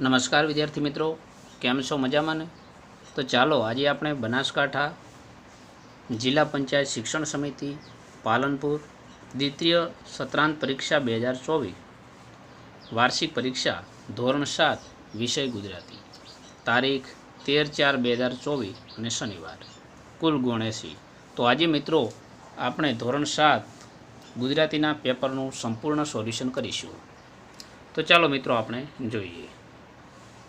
નમસ્કાર વિદ્યાર્થી મિત્રો, કેમ છો મજામાં ને? તો ચાલો આજે આપણે બનાસકાંઠા જિલ્લા પંચાયત શિક્ષણ સમિતિ પાલનપુર દ્વિતીય સત્રાંત પરીક્ષા બે હજાર ચોવીસ વાર્ષિક પરીક્ષા ધોરણ સાત, વિષય ગુજરાતી, તારીખ તેર ચાર બે હજાર ચોવીસ અને શનિવાર, કુલ ગુણ એંસી. તો આજે મિત્રો, આપણે ધોરણ સાત ગુજરાતીના પેપરનું સંપૂર્ણ સોલ્યુશન કરીશું. તો ચાલો મિત્રો, આપણે જોઈએ.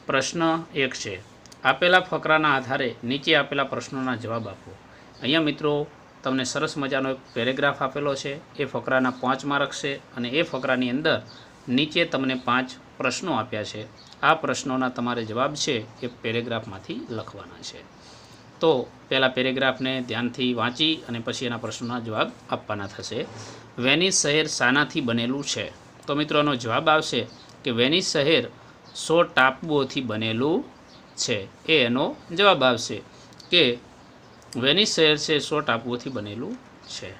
પ્રશ્ન એક છે. આપેલા ફકરાના આધારે નીચે આપેલા પ્રશ્નોના જવાબ આપો. અહીંયા મિત્રો, તમને સરસ મજાનો એક પેરેગ્રાફ આપેલો છે. એ ફકરાના પાંચ માર્ક છે અને એ ફકરાની અંદર નીચે તમને પાંચ પ્રશ્નો આપ્યા છે. આ પ્રશ્નોના તમારે જવાબ છે એ પેરેગ્રાફમાંથી લખવાના છે. તો પહેલાં પેરેગ્રાફને ધ્યાનથી વાંચી અને પછી એના પ્રશ્નોના જવાબ આપવાના થશે. વેનિસ શહેર શાનાથી બનેલું છે. તો મિત્રોનો જવાબ આવશે કે વેનિસ શહેર સો ટાપુઓથી બનેલું છે. એ એનો જવાબ આવશે કે વેનિસ શહેર છે સો ટાપુઓથી બનેલું છે.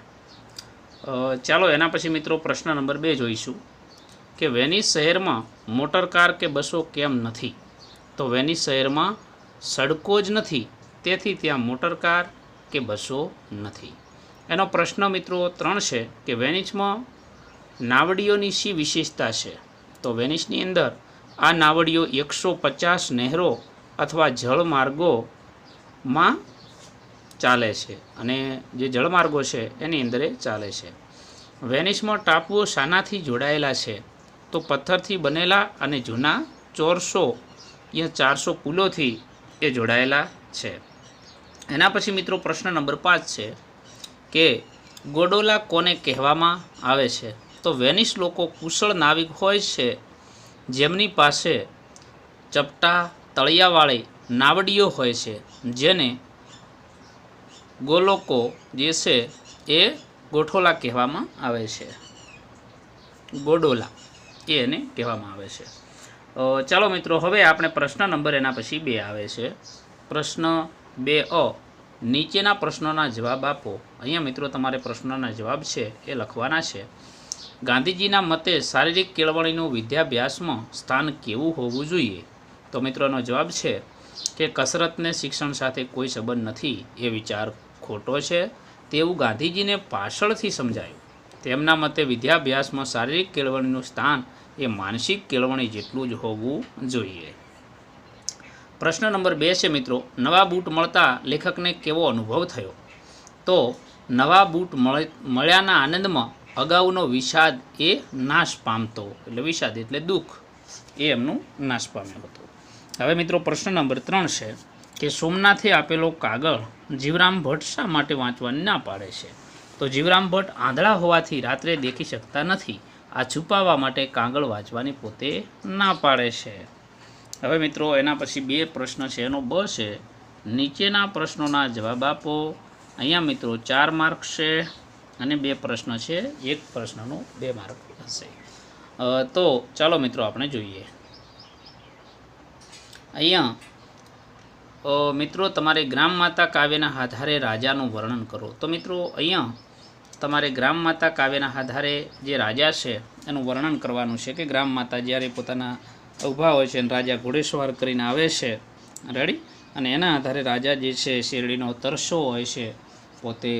ચાલો એના પછી મિત્રો પ્રશ્ન નંબર બે જોઈશું. કે વેનિસ શહેરમાં મોટર કાર કે બસો કેમ નથી? તો વેનિસ શહેરમાં સડકો જ નથી, તેથી ત્યાં મોટર કાર કે બસો નથી. એનો પ્રશ્ન મિત્રો ત્રણ છે કે વેનિસમાં નાવડીઓની શી વિશેષતા છે? તો વેનિસની અંદર આ નાવડીઓ એકસો પચાસ નહેરો અથવા જળમાર્ગોમાં ચાલે છે અને જે જળમાર્ગો છે એની અંદર ચાલે છે. વેનિસમાં ટાપુઓ શાનાથી જોડાયેલા છે. તો પથ્થરથી બનેલા અને જૂના ચોરસો યા ચારસો પુલોથી એ જોડાયેલા છે. એના પછી મિત્રો પ્રશ્ન નંબર પાંચ છે કે ગોડોલા કોને કહેવામાં આવે છે? તો વેનિસ લોકો કુશળ નાવિક હોય છે જેમની પાસે ચપટા તળિયાવાળી નાવડીઓ હોય છે, જેને ગોલોકો જે છે એ ગોઠોલા કહેવામાં આવે છે. ગોડોલા એ એને કહેવામાં આવે છે. ચાલો મિત્રો, હવે આપણે પ્રશ્ન નંબર એના પછી બે આવે છે. પ્રશ્ન બે અ, નીચેના પ્રશ્નોના જવાબ આપો. અહીંયા મિત્રો તમારે પ્રશ્નોના જવાબ છે એ લખવાના છે. ગાંધીજીના મતે શારીરિક કેળવણીનું વિદ્યાભ્યાસમાં સ્થાન કેવું હોવું જોઈએ? તો મિત્રોનો જવાબ છે કે કસરતને શિક્ષણ સાથે કોઈ સંબંધ નથી, એ વિચાર ખોટો છે. તેવું ગાંધીજીને પાછળથી સમજાયું. તેમના મતે વિદ્યાભ્યાસમાં શારીરિક કેળવણીનું સ્થાન એ માનસિક કેળવણી જેટલું જ હોવું જોઈએ. પ્રશ્ન નંબર બે છે મિત્રો, નવા બૂટ મળતા લેખકને કેવો અનુભવ થયો? તો નવા બૂટ મળે, મળ્યાના આનંદમાં અગાઉનો વિષાદ એ નાશ પામતો, એટલે વિષાદ એટલે દુઃખ, એ એમનું નાશ પામ્યો હતો. હવે મિત્રો પ્રશ્ન નંબર ત્રણ છે કે સોમનાથે આપેલો કાગળ જીવરામ ભટ્ટ શા માટે વાંચવાની ના પાડે છે? તો જીવરામ ભટ્ટ આંધળા હોવાથી રાત્રે દેખી શકતા નથી. આ છુપાવવા માટે કાગળ વાંચવાની પોતે ના પાડે છે. હવે મિત્રો એના પછી બે પ્રશ્ન છે. એનો બ છે, નીચેના પ્રશ્નોના જવાબ આપો. અહીંયા મિત્રો ચાર માર્ક છે. અને બે પ્રશ્ન છે. એક પ્રશ્નનો બે માર્ક હશે. તો ચાલો મિત્રો આપણે જોઈએ. અહીંયા મિત્રો તમારે ગ્રામ માતા કાવ્યના આધારે રાજાનું વર્ણન કરો. તો મિત્રો અહીંયા તમારે ગ્રામ માતા કાવ્યના આધારે જે રાજા છે, એનું વર્ણન કરવાનું છે કે ગ્રામ માતા જ્યારે પોતાના ઊભા હોય છે અને રાજા ઘોડેસવાર કરીને આવે છે, રેડી? અને એના આધારે રાજા જે છે, શેરડીનો તરસો હોય છે, પોતે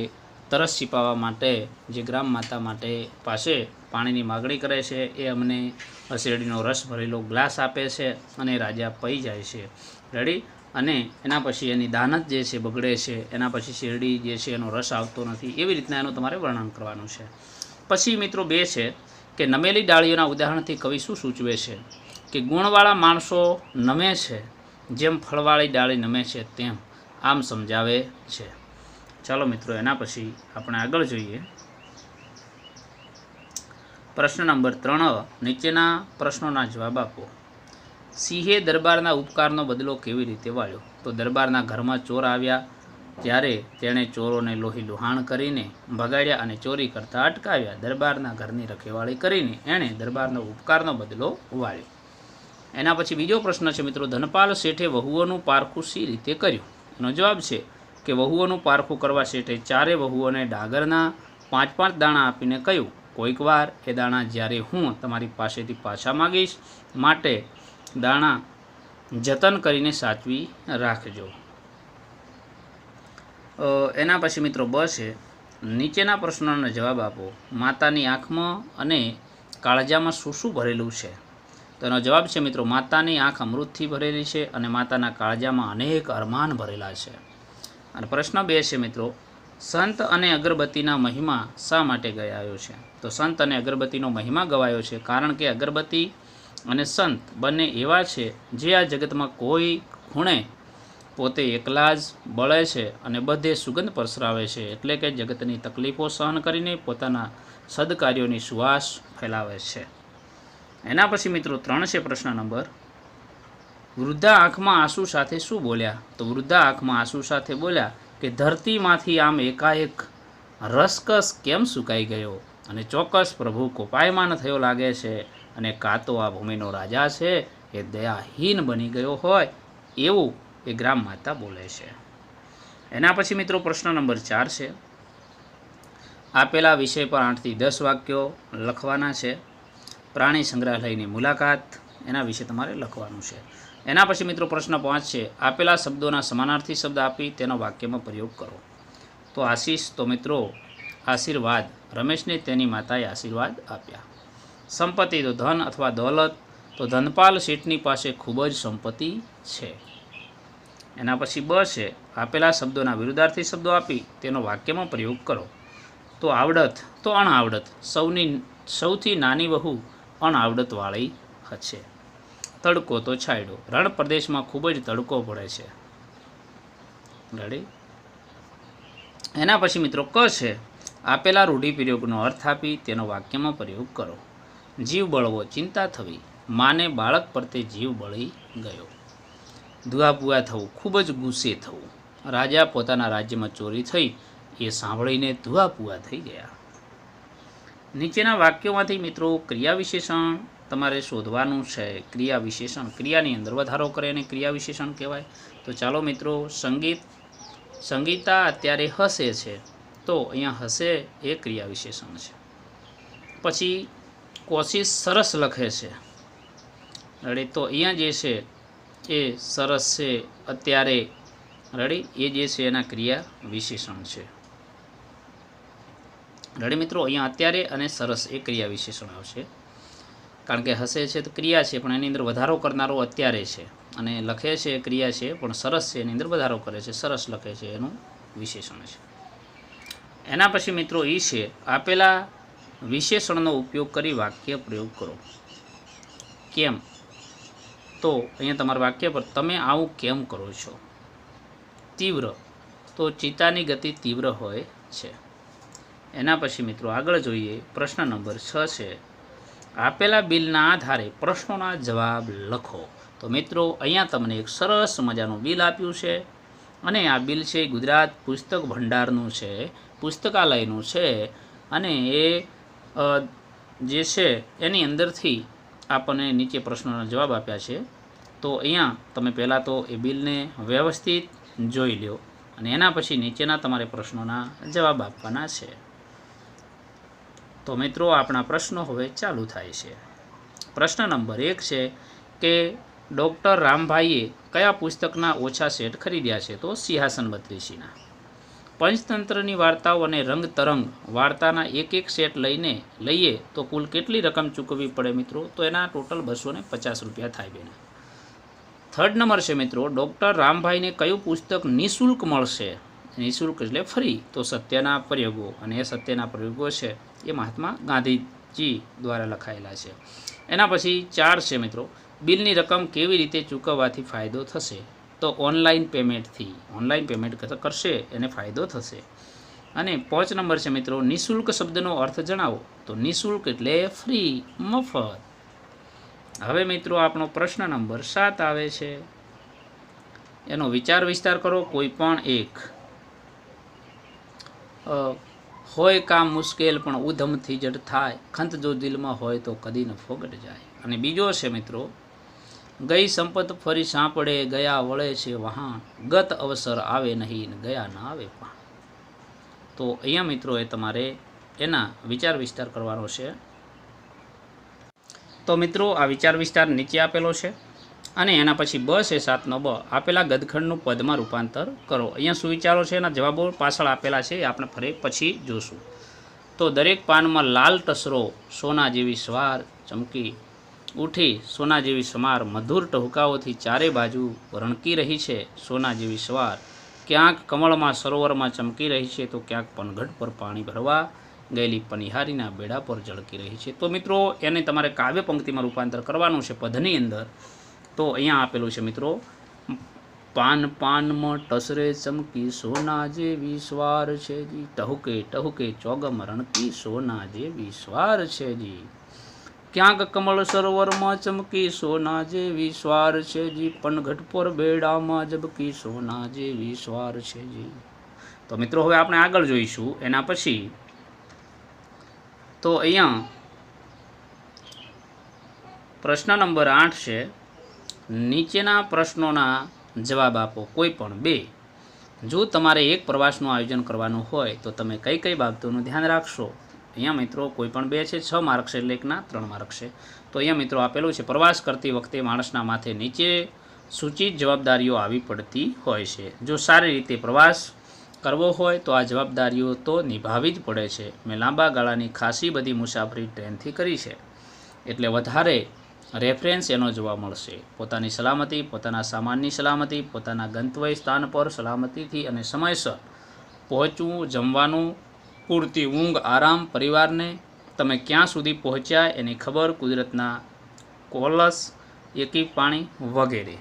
તરસ છીપાવવા માટે, જે ગ્રામ માતા માટે પાસે પાણીની માગણી કરે છે, એ અમને શેરડીનો રસ ભરેલો ગ્લાસ આપે છે અને રાજા પઈ જાય છે. રેડી અને એના પછી એની દાનત જે છે બગડે છે, એના પછી શેરડી જે છે એનો રસ આવતો નથી, એવી રીતના એનું તમારે વર્ણન કરવાનું છે. પછી મિત્રો બે છે કે નમેલી ડાળીઓના ઉદાહરણથી કવિ શું સૂચવે છે? કે ગુણવાળા માણસો નમે છે, જેમ ફળવાળી ડાળી નમે છે, તેમ આમ સમજાવે છે. ચાલો મિત્રો, એના પછી આપણે આગળ જોઈએ. પ્રશ્ન નંબર ત્રણ, નીચેના પ્રશ્નોના જવાબ આપો. સિંહે દરબારના ઉપકારનો બદલો કેવી રીતે વાળ્યો? તો દરબારના ઘરમાં ચોર આવ્યા, ત્યારે તેણે ચોરોને લોહી લુહાણ કરીને ભગાડ્યા અને ચોરી કરતા અટકાવ્યા. દરબારના ઘરની રખેવાળી કરીને એણે દરબારનો ઉપકારનો બદલો વાળ્યો. એના પછી બીજો પ્રશ્ન છે મિત્રો, ધનપાલ શેઠે વહુઓનું પારખું સી રીતે કર્યું? એનો જવાબ છે કે વહુઓનું પારખું કરવા શેઠે ચારે વહુઓને ડાગરના પાંચ પાંચ દાણા આપીને કહ્યું, કોઈક વાર એ દાણા જ્યારે હું તમારી પાસેથી પાછા માગીશ, માટે દાણા જતન કરીને સાચવી રાખજો. એના પછી મિત્રો બ છે. નીચેના પ્રશ્નોનો જવાબ આપો. માતાની આંખમાં અને કાળજામાં શું શું ભરેલું છે. તો એનો જવાબ છે મિત્રો, માતાની આંખ અમૃતથી ભરેલી છે અને માતાના કાળજામાં અનેક અરમાન ભરેલા છે. અને પ્રશ્ન બે છે મિત્રો, સંત અને અગરબત્તીના મહિમા શા માટે ગયાયો છે? તો સંત અને અગરબત્તીનો મહિમા ગવાયો છે કારણ કે અગરબત્તી અને સંત બંને એવા છે જે આ જગતમાં કોઈ ખૂણે પોતે એકલા જ બળે છે અને બધે સુગંધ પ્રસરાવે છે. એટલે કે જગતની તકલીફો સહન કરીને પોતાના સદકાર્યોની સુવાસ ફેલાવે છે. એના પછી મિત્રો ત્રણ છે પ્રશ્ન નંબર. વૃદ્ધા આંખમાં આંસુ સાથે શું બોલ્યા? તો વૃદ્ધા આંખમાં આંસુ સાથે બોલ્યા કે ધરતીમાંથી આમ એકાએક રસકસ કેમ સુકાઈ ગયો? અને ચોક્કસ પ્રભુ કોપાયમાન થયો લાગે છે અને કાં તો આ ભૂમિનો રાજા છે, એ દયાહીન બની ગયો હોય, એવું એ ગ્રામ માતા બોલે છે. એના પછી મિત્રો પ્રશ્ન નંબર ચાર છે. આપેલા વિષય પર આઠથી દસ વાક્યો લખવાના છે. પ્રાણી સંગ્રહાલયની મુલાકાત, એના વિશે તમારે લખવાનું છે. એના પછી મિત્રો પ્રશ્ન પાંચ છે, આપેલા શબ્દોના સમાનાર્થી શબ્દ આપી તેનો વાક્યમાં પ્રયોગ કરો. તો આશીષ, તો મિત્રો આશીર્વાદ. રમેશને તેની માતાએ આશીર્વાદ આપ્યા. સંપત્તિ તો ધન અથવા દોલત, તો ધનપાલ શેઠની પાસે ખૂબ જ સંપત્તિ છે. એના પછી બ છે, આપેલા શબ્દોના વિરુદ્ધાર્થી શબ્દો આપી તેનો વાક્યમાં પ્રયોગ કરો. તો આવડત, તો અણઆવડત સૌની, સૌથી નાની વહુ અણઆવડતવાળી હશે. તડકો તો છાંયડો. રણ પ્રદેશમાં ખૂબ જ તડકો પડે છે. રેડી એના પછી મિત્રો ક છે? આપેલા રૂઢિપ્રયોગનો અર્થ આપી તેનો વાક્યમાં પ્રયોગ કરો. જીવ બળવો ચિંતા થવી. માને બાળક પરતે જીવ બળી ગયો. દુઆપુઆ થવું, ખૂબ જ ગુસ્સે થવું. રાજા પોતાના રાજ્યમાં ચોરી થઈ, એ સાંભળીને દુઆપુઆ થઈ ગયા. નીચેના વાક્યોમાંથી મિત્રો ક્રિયા વિશેષણ તમારે શોધવાનું છે ક્રિયા વિશેષણ. ક્રિયાની અંદર વધારો કરે એને ક્રિયા વિશેષણ કહેવાય. તો ચાલો મિત્રો, સંગીત. સંગીતા અત્યારે હસે છે. તો અહીંયા હસે એ ક્રિયા વિશેષણ છે. પછી કોશિશ સરસ લખે છે. રેડી તો અહીંયા જે છે એ સરસ છે. અત્યારે રેડી એ જે છે એના ક્રિયા વિશેષણ છે. રેડી મિત્રો? અહીંયા અત્યારે અને સરસ એ ક્રિયા વિશેષણ આવશે. કારણ કે હસે છે તો ક્રિયા છે, પણ એની અંદર વધારો કરનારો અત્યારે છે. અને લખે છે, ક્રિયા છે, પણ સરસ છે, એની અંદર વધારો કરે છે, સરસ લખે છે, એનું વિશેષણ છે. એના પછી મિત્રો એ છે, આપેલા વિશેષણનો ઉપયોગ કરી વાક્ય પ્રયોગ કરો. કેમ? તો અહીંયા તમારા વાક્ય પર તમે આવું કેમ કરો છો? તીવ્ર. તો ચિત્તાની ગતિ તીવ્ર હોય છે. એના પછી મિત્રો આગળ જોઈએ, પ્રશ્ન નંબર છ છે. આપેલા બિલના આધારે પ્રશ્નોના જવાબ લખો. તો મિત્રો, અહીંયા તમને એક સરસ મજાનું બિલ આપ્યું છે અને આ બિલ છે ગુજરાત પુસ્તક ભંડારનું છે, પુસ્તકાલયનું છે અને એ જે છે એની અંદરથી આપણને નીચે પ્રશ્નોના જવાબ આપ્યા છે. તો અહીંયા તમે પહેલાં તો એ બિલને વ્યવસ્થિત જોઈ લો અને એના પછી નીચેના તમારે પ્રશ્નોના જવાબ આપવાના છે. તો મિત્રો, આપણા પ્રશ્નો હવે ચાલુ થાય છે. પ્રશ્ન નંબર એક છે કે ડૉક્ટર રામભાઈએ કયા પુસ્તકના ઓછા સેટ ખરીદ્યા છે? તો સિંહાસન બત્રીસીના પંચતંત્રની વાર્તાઓ અને રંગ તરંગ વાર્તાના એક એક સેટ લઈને લઈએ તો કુલ કેટલી રકમ ચૂકવવી પડે મિત્રો? તો એના ટોટલ બસો પચાસ રૂપિયા થાય બેન. થર્ડ નંબર છે મિત્રો, ડૉક્ટર રામભાઈને કયું પુસ્તક નિઃશુલ્ક મળશે? નિઃશુલ્ક એટલે ફ્રી, તો સત્યના પ્રયોગો. અને એ સત્યના પ્રયોગો છે. એ મહાત્મા ગાંધીજી દ્વારા લખાયેલા છે. એના પછી ચાર છે મિત્રો. બિલની રકમ કેવી રીતે ચૂકવવાથી ફાયદો થશે? તો ઓનલાઈન પેમેન્ટથી. ઓનલાઈન પેમેન્ટ કરશે, એને ફાયદો થશે. અને પાંચ નંબર છે મિત્રો, નિઃશુલ્ક શબ્દનો અર્થ જણાવો. તો નિઃશુલ્ક એટલે ફ્રી, મફત. હવે મિત્રો, આપણો પ્રશ્ન નંબર સાત આવે છે. એનો વિચાર વિસ્તાર કરો, કોઈ પણ એક. હોય કામ મુશ્કેલ, પણ ઉધમથી જડ થાય. ખંત જો દિલમાં હોય તો કદી ન ફોગટ જાય. અને બીજો છે મિત્રો, ગઈ સંપત ફરી સાંપડે, ગયા વળે છે વહાણ. ગત અવસર આવે નહીં, ગયા ન આવે પણ. તો અહીંયા મિત્રો એ તમારે એના વિચાર વિસ્તાર કરવાનો છે. તો મિત્રો, આ વિચાર વિસ્તાર નીચે આપેલો છે. અને એના પછી બ છે સાતનો બ. આપેલા ગદખંડનું પદમાં રૂપાંતર કરો. અહીંયા સુવિચારો છે? એના જવાબો પાછળ આપેલા છે. આપણે ફરી પછી જોશું. તો દરેક પાનમાં લાલ ટસરો, સોના જેવી સ્વાર ચમકી ઉઠી, સોના જેવી સમાર મધુર ટહુકાઓથી ચારે બાજુ રણકી રહી છે. સોના જેવી સવાર ક્યાંક કમળમાં, સરોવરમાં ચમકી રહી છે તો ક્યાંક પનઘટ પર પાણી ભરવા ગયેલી પનિહારીના બેડા પર ઝળકી રહી છે. તો મિત્રો, એને તમારે કાવ્ય પંક્તિમાં રૂપાંતર કરવાનું છે. પદની અંદર તો અહીંયા આપેલું છે મિત્રો, પાન પાનમાં ટસરે ચમકી સોના જેવી સ્વાર છે જી. ટહુકે ટહુકે ચોગમ રણકી સોના જેવી સ્વાર છે જી. ક્યાંક કમળ સરોવરમાં ચમકી સોના જેવી સ્વાર છે જી. પનઘટ પર બેડામાં જબકી સોના જેવી સ્વાર છે જી. તો મિત્રો, હવે આપણે આગળ જોઈશું. એના પછી તો અહીંયા પ્રશ્ન નંબર આઠ છે. નીચેના પ્રશ્નોના જવાબ આપો, કોઈ પણ બે. જો તમારે એક પ્રવાસનું આયોજન કરવાનું હોય, તો તમે કઈ કઈ બાબતોનું ધ્યાન રાખશો? અહીંયા મિત્રો કોઈ પણ બે છે, છ માર્ક છે એકના ત્રણ માર્ક છે. તો અહીંયા મિત્રો આપેલું છે, પ્રવાસ કરતી વખતે માણસના માથે નીચે સૂચિત જવાબદારીઓ આવી પડતી હોય છે. જો સારી રીતે પ્રવાસ કરવો હોય, તો આ જવાબદારીઓ તો નિભાવી જ પડે છે. મેં લાંબા ગાળાની ખાસી બધી મુસાફરી ટ્રેનથી કરી છે. એટલે વધારે રેફરન્સ એનો જોવા મળશે. પોતાની સલામતી, પોતાના સામાનની સલામતી, પોતાના ગંતવ્ય સ્થાન પર સલામતીથી અને સમયસર પહોંચવું, જમવાનું, પૂરતી ઊંઘ, આરામ, પરિવારને તમે ક્યાં સુધી પહોંચ્યા એની ખબર, કુદરતના કોલસ, એકી પાણી વગેરે.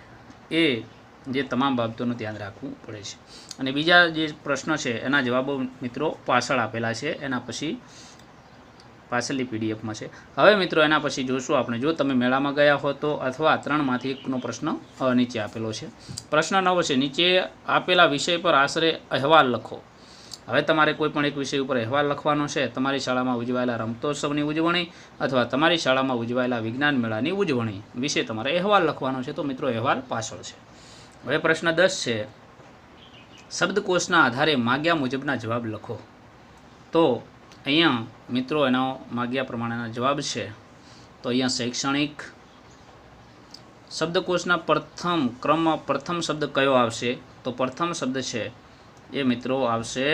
એ જે તમામ બાબતોનું ધ્યાન રાખવું પડે છે. અને બીજા જે પ્રશ્નો છે, એના જવાબો મિત્રો પાછળ આપેલા છે. એના પછી પાછળની પીડીએફમાં છે. હવે મિત્રો એના પછી જોશું આપણે. જો તમે મેળામાં ગયા હો તો અથવા ત્રણમાંથી એકનો પ્રશ્ન નીચે આપેલો છે. પ્રશ્ન નવ છે, નીચે આપેલા વિષય પર આશરે અહેવાલ લખો. હવે તમારે કોઈ પણ એક વિષય ઉપર અહેવાલ લખવાનો છે, તમારી શાળામાં ઉજવાયેલા રમતોત્સવની ઉજવણી અથવા તમારી શાળામાં ઉજવાયેલા વિજ્ઞાન મેળાની ઉજવણી વિશે તમારે અહેવાલ લખવાનો છે, તો મિત્રો અહેવાલ પાછળ છે. હવે પ્રશ્ન દસ છે, શબ્દકોશના આધારે માગ્યા મુજબના જવાબ લખો. તો અહીંયા મિત્રો એનો માગ્યા પ્રમાણેના જવાબ છે. તો અહીંયા શૈક્ષણિક શબ્દકોશના પ્રથમ ક્રમમાં પ્રથમ શબ્દ કયો આવશે? તો પ્રથમ શબ્દ છે એ મિત્રો આવશે.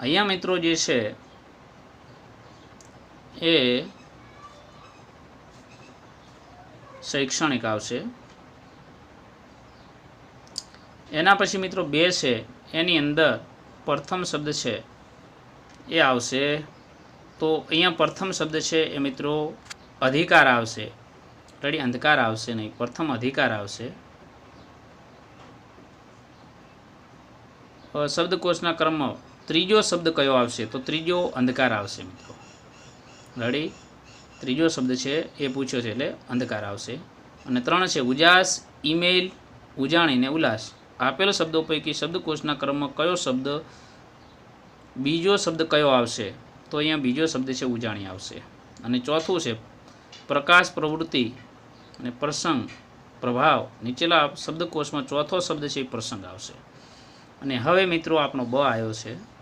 અહીંયા મિત્રો જે છે એ શૈક્ષણિક આવશે. એના પછી મિત્રો બે છે. એની અંદર પ્રથમ શબ્દ છે એ આવશે. તો અહીંયા પ્રથમ શબ્દ છે એ મિત્રો અધિકાર આવશે. રેડી અંધકાર આવશે નહીં. પ્રથમ અધિકાર આવશે. શબ્દકોશના ક્રમમાં ત્રીજો શબ્દ કયો આવશે? તો ત્રીજો અંધકાર આવશે મિત્રો. રેડી ત્રીજો શબ્દ છે એ પૂછ્યો છે એટલે અંધકાર આવશે. અને ત્રણ છે ઉજાસ, ઈમેલ ઉજાણી ને ઉલ્લાસ આપેલ શબ્દો પૈકી શબ્દકોશના ક્રમમાં કયો શબ્દ બીજો શબ્દ કયો આવશે? તો અહીંયા બીજો શબ્દ છે ઉજાણી આવશે. અને ચોથું છે, પ્રકાશ પ્રવૃત્તિ અને પ્રસંગ પ્રભાવ. નીચેલા શબ્દકોશમાં ચોથો શબ્દ છે પ્રસંગ આવશે. અને હવે મિત્રો આપણો બ આવ્યો છે.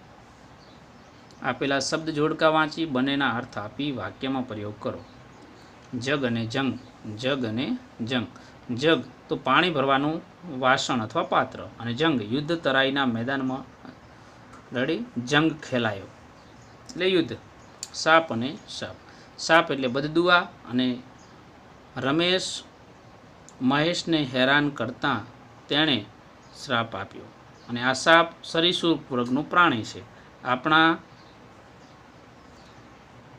આપેલા શબ્દ જોડકા વાંચી, બંનેના અર્થ આપી, વાક્યમાં પ્રયોગ કરો. જગ અને જંગ. જગ અને જંગ. જગ તો પાણી ભરવાનું વાસણ અથવા પાત્ર. અને જંગ યુદ્ધ તરાઈના મેદાનમાં રેડી જંગ ખેલાયો. એટલે યુદ્ધ. સાપ અને સાપ. સાપ એટલે બદદુઆ અને રમેશ, મહેશને હેરાન કરતાં તેણે શ્રાપ આપ્યો. અને આ સાપ સરીસૃપ વર્ગનું પ્રાણી છે. આપણા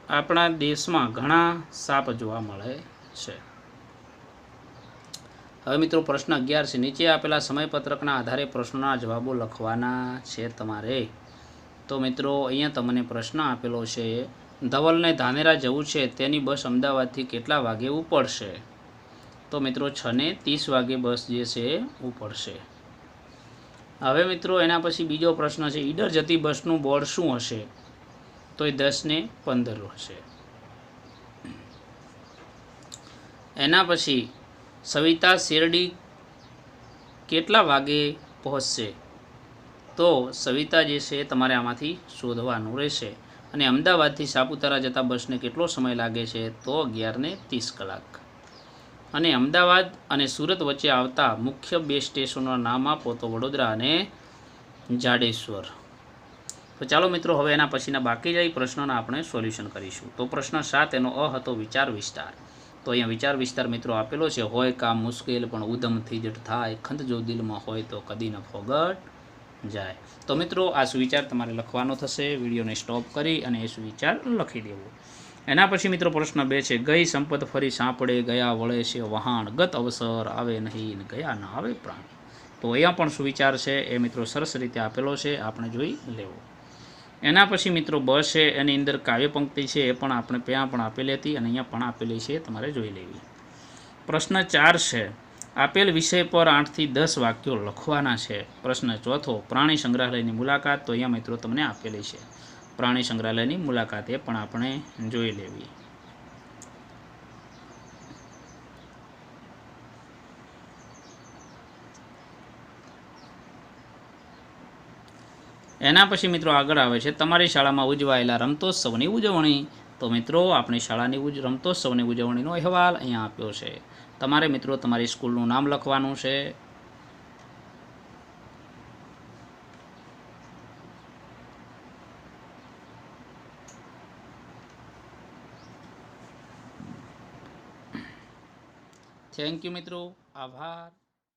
આપણા દેશમાં ઘણા સાપ જોવા મળે છે. હવે મિત્રો પ્રશ્ન અગિયાર છે. નીચે આપેલા સમયપત્રકના આધારે પ્રશ્નોના જવાબો લખવાના છે તમારે. તો મિત્રો, અહીંયા તમને પ્રશ્ન આપેલો છે, ધવલને ધાનેરા જવું છે, તેની બસ અમદાવાદથી કેટલા વાગે ઉપડશે? તો મિત્રો, છ ને ત્રીસ વાગે બસ જે છે ઉપડશે. હવે મિત્રો, એના પછી બીજો પ્રશ્ન છે, ઈડર જતી બસનું બોર્ડ શું હશે? તો એ દસ ને પંદર હશે. એના પછી સવિતા શેરડી કેટલા વાગે પહોંચશે? તો સવિતા જે છે તમારે આમાંથી શોધવાનું રહેશે. અને અમદાવાદથી સાપુતારા જતા બસને કેટલો સમય લાગે છે? તો અગિયારને ત્રીસ કલાક. અને અમદાવાદ અને સુરત વચ્ચે આવતા મુખ્ય બે સ્ટેશનોના નામ આપો તો વડોદરા અને જાડેશ્વર. તો ચાલો મિત્રો, હવે એના પછીના બાકી જાય પ્રશ્નોના આપણે સોલ્યુશન કરીશું. તો પ્રશ્ન સાત, એનો અ હતો વિચાર વિસ્તાર. તો અહીંયા વિચાર વિસ્તાર મિત્રો આપેલો છે, હોય કામ મુશ્કેલ, પણ ઉધમથી જ થાય. ખંત જો દિલમાં હોય તો કદી ન ફોગટ જાય. તો મિત્રો, આ સુવિચાર તમારે લખવાનો થશે. વિડીયોને સ્ટોપ કરી અને એ સુવિચાર લખી દેવો. એના પછી મિત્રો પ્રશ્ન બે છે, ગઈ સંપત ફરી સાંપડે, ગયા વળે છે વહાણ. ગત અવસર આવે નહીં, ગયા ના આવે પ્રાણ. તો અહીંયા પણ સુવિચાર છે, એ મિત્રો સરસ રીતે આપેલો છે. આપણે જોઈ લેવો. એના પછી મિત્રો બ છે, એની અંદર કાવ્ય પંક્તિ છે, એ પણ આપણે ત્યાં પણ આપેલી હતી અને અહીંયા પણ આપેલી છે, તમારે જોઈ લેવી. પ્રશ્ન ચાર છે, આપેલ વિષય પર આઠથી દસ વાક્યો લખવાના છે. પ્રશ્ન ચોથો, પ્રાણી સંગ્રહાલયની મુલાકાત, તો અહીંયા મિત્રો તમને આપેલી છે. પ્રાણી સંગ્રહાલયની મુલાકાત એ પણ આપણે જોઈ લેવી. એના પછી મિત્રો આગળ આવે છે, તમારી શાળામાં ઉજવાયેલા રમતોત્સવની ઉજવણી. તો મિત્રો, આપણી શાળાની ઉજ, રમતોત્સવની ઉજવણીનો અહેવાલ અહીંયા આપ્યો છે. તમારે મિત્રો, તમારી સ્કૂલનું નામ લખવાનું છે. થેન્ક યુ મિત્રો. આભાર.